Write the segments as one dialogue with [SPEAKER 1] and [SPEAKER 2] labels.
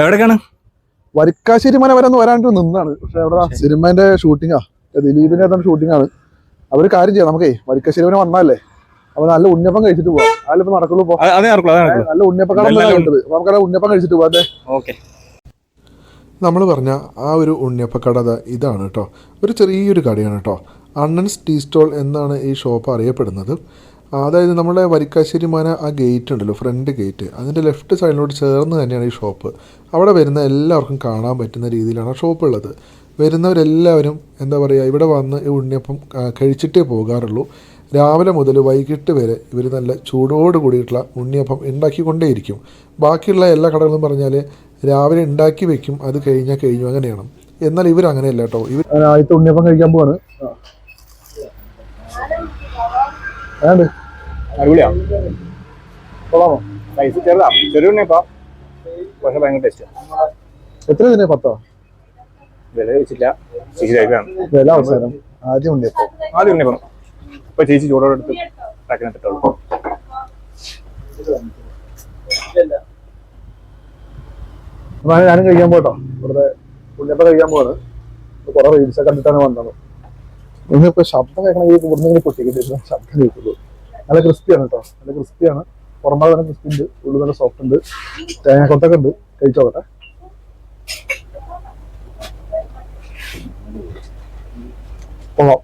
[SPEAKER 1] എവിടേക്കാണ്?
[SPEAKER 2] വരിക്കാശ്ശേരി മന വരെ ഒന്ന് വരാണ്ട് നിന്നാണ്. പക്ഷെ അവിടെ സിനിമന്റെ ഷൂട്ടിങ്ങാ ദിലീപിന്റെ ഏതാണ് ഷൂട്ടിംഗ് ആണ്. അവർ കാര്യം ചെയ്യാം നമുക്കേ വരിക്കാശ്ശേരി മന വന്നാലേ അപ്പൊ നല്ല ഉണ്ണിയപ്പം കഴിച്ചിട്ട് പോവാം. അതിലിപ്പോ നടക്കുള്ളൂ നല്ല ഉണ്ണിയപ്പം കട ഉണ്ട് അപ്പൊ നമുക്ക് ഉണ്ണിയപ്പം കഴിച്ചിട്ട് പോവാം അതെ
[SPEAKER 1] ഓക്കെ.
[SPEAKER 3] നമ്മൾ പറഞ്ഞ ആ ഒരു ഉണ്ണിയപ്പക്കട ഇതാണ് കേട്ടോ ഒരു ചെറിയൊരു കടയാണ് കേട്ടോ അണ്ണൻസ് ടീ സ്റ്റോൾ എന്നാണ് ഈ ഷോപ്പ് അറിയപ്പെടുന്നത്. അതായത് നമ്മുടെ വരിക്കാശ്ശേരി മാന ആ ഗേറ്റ് ഉണ്ടല്ലോ ഫ്രണ്ട് ഗേറ്റ്. അതിന്റെ ലെഫ്റ്റ് സൈഡിലോട്ട് ചേർന്ന് തന്നെയാണ് ഈ ഷോപ്പ്. അവിടെ വരുന്ന എല്ലാവർക്കും കാണാൻ പറ്റുന്ന രീതിയിലാണ് ഷോപ്പ് ഉള്ളത്. വരുന്നവരെല്ലാവരും എന്താ പറയുക ഇവിടെ വന്ന് ഈ ഉണ്ണിയപ്പം കഴിച്ചിട്ടേ പോകാറുള്ളൂ. രാവിലെ മുതൽ വൈകിട്ട് വരെ ഇവർ നല്ല ചൂടോട് കൂടിയിട്ടുള്ള ഉണ്ണിയപ്പം ഉണ്ടാക്കിക്കൊണ്ടേയിരിക്കും. ബാക്കിയുള്ള എല്ലാ കടകളും പറഞ്ഞാൽ രാവിലെ ഉണ്ടാക്കി വെക്കും അത് കഴിഞ്ഞാൽ കഴിഞ്ഞു അങ്ങനെയാണ്. എന്നാൽ ഇവർ അങ്ങനെയല്ല കേട്ടോ. ഇവർ
[SPEAKER 2] ആദ്യത്തെ ഉണ്ണിയപ്പം കഴിക്കാൻ പോവാണ്. ഏതാണ്ട്
[SPEAKER 1] അടിപൊളിയാ.
[SPEAKER 2] കൊള്ളാമോ?
[SPEAKER 1] സൈസ് ചെറുതാ. ചെറിയ പക്ഷെ ഭയങ്കര ടേസ്റ്റ്
[SPEAKER 2] എത്ര ഇതിന്? പത്തോ?
[SPEAKER 1] വില വെച്ചില്ല ചേച്ചി കഴിക്കാണ്
[SPEAKER 2] വില അവസാനം. ആദ്യം ഉണ്ണിയപ്പം.
[SPEAKER 1] ആദ്യം ഉണ്ണിയപ്പം. ഇപ്പൊ ചേച്ചി ചൂടോടെ എടുത്ത്
[SPEAKER 2] അങ്ങനെ ഞാനും കഴിക്കാൻ പോട്ടോ ഇവിടെ ഉണ്ണിയപ്പം കഴിക്കാൻ പോവാണ്. കുറെ റീൽസ് കണ്ടിട്ടാണ് വന്നത്. ഇന്നിപ്പോ ശബ്ദം കേൾക്കണ ഈ ഇവിടുന്ന് ഇങ്ങനെ പൊട്ടിക്കിട്ട് ശബ്ദം കേൾക്കുള്ളൂ. നല്ല ക്രിസ്പിയാണ് കേട്ടോ. നല്ല ക്രിസ്പിയാണ്. പുറമെ നല്ല ക്രിസ്പി ഉണ്ട് ഉള്ളു നല്ല സോഫ്റ്റ് ഉണ്ട്. തേങ്ങ കൊത്തൊക്കെ ഉണ്ട്. കഴിച്ചോട്ടെ കൊള്ളാം.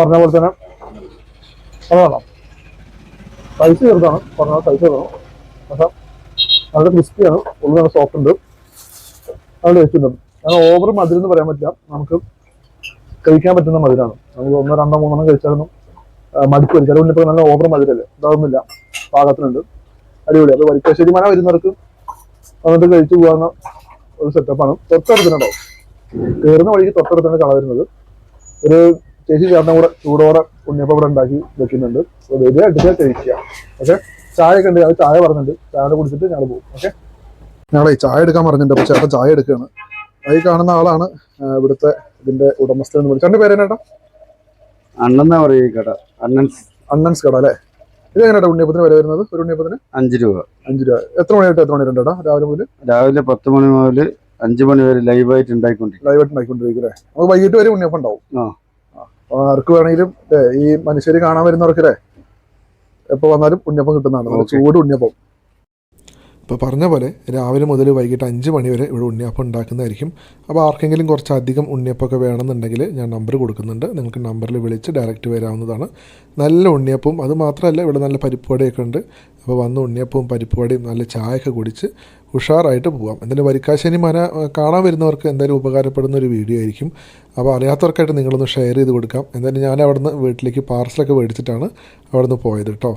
[SPEAKER 2] പറഞ്ഞ പോലെ തന്നെ അതാണോ സൈസ് ചെറുതാണ്. പറഞ്ഞ സൈസ് ചെറുതാണ് പക്ഷേ നല്ല ക്രിസ്പിയാണ്. ഉള്ളു നല്ല സോഫ്റ്റ് ഉണ്ട്. നല്ല ടേസ്റ്റ് ഉണ്ട്. അങ്ങനെ ഓവർ മധുരം എന്ന് പറയാൻ പറ്റില്ല. നമുക്ക് കഴിക്കാൻ പറ്റുന്ന മധുരമാണ് നമുക്ക് ഒന്നോ രണ്ടോ മൂന്നെണ്ണം കഴിച്ചാലൊന്നും മടുപ്പ് വരും. ഉണ്ണിപ്പോൾ നല്ല ഓവർ മധുരല്ലേ? ഇതാവുന്നില്ല പാകത്തിനുണ്ട്. അടിപൊളി. അപ്പോൾ വരിക്കാശ്ശേരി മന വരുന്നവർക്ക് വന്നിട്ട് കഴിച്ചു പോകാവുന്ന ഒരു സെറ്റപ്പാണ് തൊട്ടടുത്തിനുണ്ടാവും കയറുന്ന വഴിക്ക് തൊട്ടടുത്താണ് കട വരുന്നത്. ഒരു ചേച്ചി ചേർന്ന കൂടെ ചൂടോടെ ഉണ്ണിയപ്പം ഇവിടെ ഉണ്ടാക്കി വെക്കുന്നുണ്ട്. വരിക എടുക്കുക കഴിക്കുക. ഓക്കെ? ചായ ഒക്കെ ഉണ്ട്. അത് ചായ പറഞ്ഞിട്ടുണ്ട്. ചായ കുടിച്ചിട്ട് ഞങ്ങൾ പോകും. ഓക്കെ? ഞങ്ങളെ ചായ എടുക്കാൻ പറഞ്ഞിട്ടുണ്ട്. അപ്പോൾ ചേട്ടൻ ചായ എടുക്കുകയാണ്. ഈ കാണുന്ന ആളാണ് ഇവിടുത്തെ ഇതിന്റെ ഉടമസ്ഥൻ എന്ന് വിളിച്ചു. പേര്
[SPEAKER 4] അണ്ണെന്നാ കട? അണ്ണൻസ്
[SPEAKER 2] അണ്ണൻസ് കട അല്ലേ? ഇത് എങ്ങനെയാ ഉണ്ണിയപ്പത്തിന് വില വരുന്നത്? ഒരു ഉണ്ണിയപ്പത്തിന്?
[SPEAKER 4] അഞ്ച് രൂപ.
[SPEAKER 2] അഞ്ച് രൂപ. എത്ര മണിയായിട്ട് എത്ര മണി വരെ രാവിലെ മുതൽ
[SPEAKER 4] രാവിലെ പത്ത് മണി മുതൽ അഞ്ച് മണി വരെ ലൈവ് ആയിട്ട് ഉണ്ടായിക്കൊണ്ടിരിക്കും.
[SPEAKER 2] ലൈവായിട്ട് ഉണ്ടായിക്കൊണ്ടിരിക്കും അല്ലേ നമുക്ക് വൈകിട്ട് വരെ ഉണ്ണിയപ്പം ഉണ്ടാവും. ആർക്ക് വേണമെങ്കിലും ഈ മനുഷ്യര് കാണാൻ വരുന്നവർക്കല്ലേ എപ്പോ വന്നാലും ഉണ്ണിയപ്പം കിട്ടുന്നതാണ്. ചൂട് ഉണ്ണിയപ്പം.
[SPEAKER 3] ഇപ്പോൾ പറഞ്ഞ പോലെ രാവിലെ മുതൽ വൈകിട്ട് അഞ്ച് മണി വരെ ഇവിടെ ഉണ്ണിയപ്പം ഉണ്ടാക്കുന്നതായിരിക്കും. അപ്പോൾ ആർക്കെങ്കിലും കുറച്ചധികം ഉണ്ണിയപ്പമൊക്കെ വേണമെന്നുണ്ടെങ്കിൽ ഞാൻ നമ്പർ കൊടുക്കുന്നുണ്ട്. നിങ്ങൾക്ക് നമ്പറിൽ വിളിച്ച് ഡയറക്റ്റ് വരാവുന്നതാണ്. നല്ല ഉണ്ണിയപ്പവും അത് മാത്രമല്ല ഇവിടെ നല്ല പരിപ്പുവടയൊക്കെ ഉണ്ട്. അപ്പോൾ വന്ന് ഉണ്ണിയപ്പവും പരിപ്പുവടയും നല്ല ചായയൊക്കെ കുടിച്ച് ഉഷാറായിട്ട് പോകാം എന്തായാലും വരിക്കാശ്ശേരി മന കാണാൻ വരുന്നവർക്ക് എന്തായാലും ഉപകാരപ്പെടുന്ന ഒരു വീഡിയോ ആയിരിക്കും. അപ്പോൾ അറിയാത്തവർക്കായിട്ട് നിങ്ങളൊന്ന് ഷെയർ ചെയ്ത് കൊടുക്കാം. എന്തായാലും ഞാൻ അവിടുന്ന് വീട്ടിലേക്ക് പാർസലൊക്കെ മേടിച്ചിട്ടാണ് അവിടുന്ന് പോയത് കേട്ടോ.